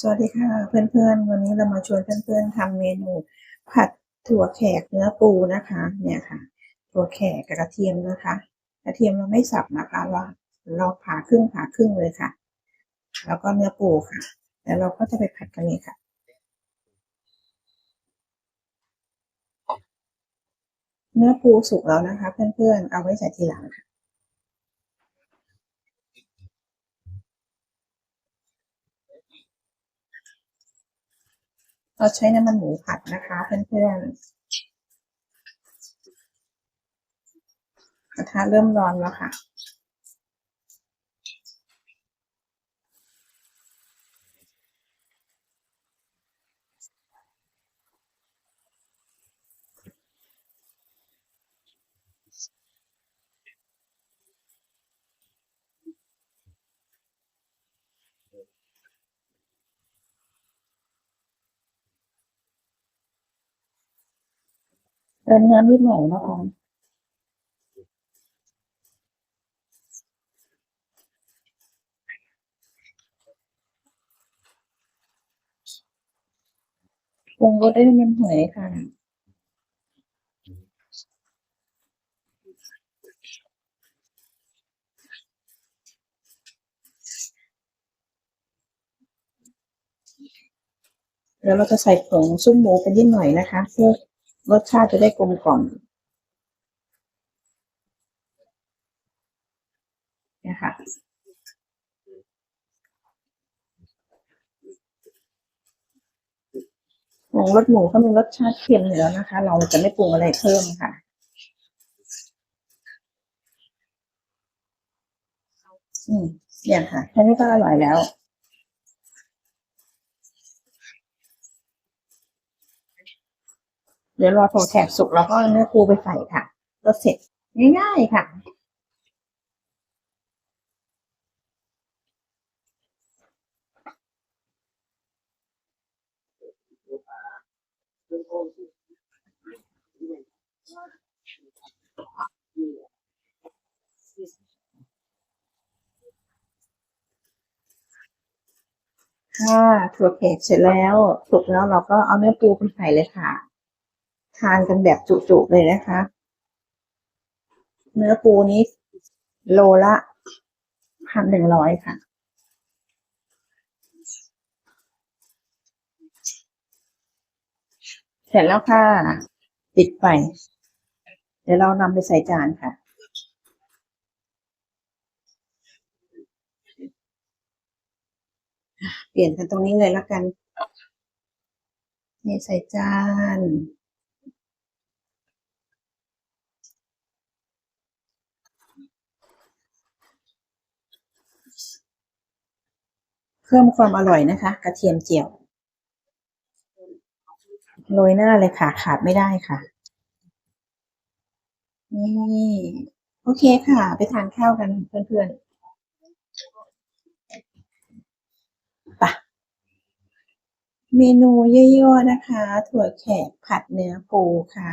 สวัสดีค่ะเพื่อนๆ วันนี้เรามาชวนเพื่อนๆทำเมนู ผัดถั่วแขกเนื้อปูนะคะ เนี่ยค่ะ ถั่วแขกกับกระเทียมนะคะ กระเทียมเราไม่สับนะคะเราเราผ่าครึ่งผ่าครึ่งเลยค่ะ แล้วก็เนื้อปูค่ะแล้วเราก็จะไปผัดกันนี่ค่ะเนื้อปูสุกแล้วนะคะ เพื่อนๆ เอาไว้ใส่ทีหลังค่ะ เราใช้น้ำมันหมูผัดนะคะ เพื่อนๆกระทะเริ่มร้อนแล้วค่ะ ติมน้ำนิดหน่อยนะคะปรุงรสด้วยน้ำมันหอยค่ะแล้วเราจะใส่ผงซุปหมูไปนิดหน่อยนะคะ เพื่อ รสชาติจะได้กลมกล่อมเนี่ยค่ะผงรสหมูเขามีรสชาติเค็มอยู่แล้วนะคะ เราจะไม่ปรุงอะไรเพิ่มค่ะอืมเนี่ยค่ะแค่นี้ก็อร่อยแล้ว เดี๋ยวรอถั่วแขกสุกแล้วก็เนื้อปูไปใส่ค่ะก็เสร็จง่ายๆค่ะค่ะถั่วแขกเสร็จแล้วสุกแล้วเราก็เอาเนื้อปูไปใส่เลยค่ะ ทานกันแบบจุๆเลยนะคะ เนื้อปูนี้โลละพันหนึ่งร้อยค่ะ เสร็จแล้วค่ะ ปิดไฟเดี๋ยวเรานำไปใส่จานค่ะเปลี่ยนกันตรงนี้เลยแล้วกัน นี่ใส่จาน เพิ่มความอร่อยนะคะ กระเทียมเจียวโรยหน้าเลยค่ะ ขาดไม่ได้ค่ะ นี่ โอเคค่ะ ไปทานข้าวกันเพื่อนๆปะเมนูย่อยๆนะคะ ถั่วแขกผัดเนื้อปูค่ะ